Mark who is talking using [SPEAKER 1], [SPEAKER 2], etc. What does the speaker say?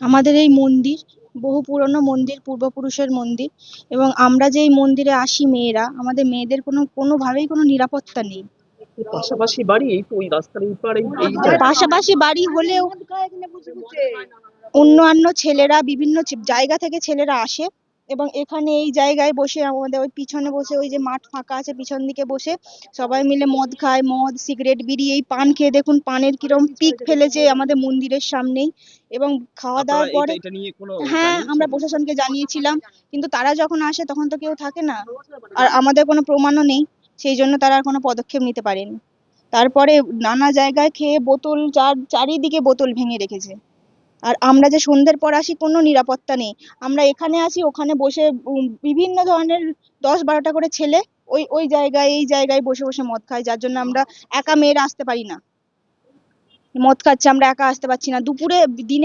[SPEAKER 1] আমাদের এই মন্দির বহু পুরনো মন্দির পূর্বপুরুষের মন্দির এবং আমরা যে এই মন্দিরে আসি মেয়েরা আমাদের মেয়েদের কোনো কোনোভাবেই কোনো নিরাপত্তা নেই।
[SPEAKER 2] পাশাপাশি বাড়ি এই তো ওই রাস্তার এই পার
[SPEAKER 1] পাশাপাশি বাড়ি হলেও অন্যান্য ছেলেরা বিভিন্ন জায়গা থেকে ছেলেরা আসে। এবং এখানে এই জায়গায় বসে আমাদের ওই পিছনে বসে ওই যে মাঠ ফাঁকা আছে পিছন দিকে বসে সবাই মিলে মদ খায় মদ সিগারেট বিড়ি এই পান খেয়ে দেখুন পানের কিরম পিক ফেলেছে আমাদের মন্দিরের সামনেই এবং খাওয়া দাওয়ার পরে হ্যাঁ আমরা প্রশাসনকে জানিয়েছিলাম কিন্তু তারা যখন আসে তখন তো কেউ থাকে না। আর আমাদের কোনো প্রমাণও নেই সেই জন্য তারা আর কোনো পদক্ষেপ নিতে পারেনি। তারপরে নানা জায়গায় খেয়ে বোতল চার চারিদিকে বোতল ভেঙে রেখেছে। আর আমরা যে সন্ধ্যের পর আসি, কোনো নিরাপত্তা নেই। আমরা এখানে আসি, ওখানে বসে বিভিন্ন ধরনের দশ বারোটা করে ছেলে ওই ওই জায়গায়, এই জায়গায় বসে বসে মদ খায়, যার জন্য আমরা একা মেয়েরা আসতে পারি না। মদ খাচ্ছে, আমরা একা আসতে পারছি না। দুপুরে, দিনের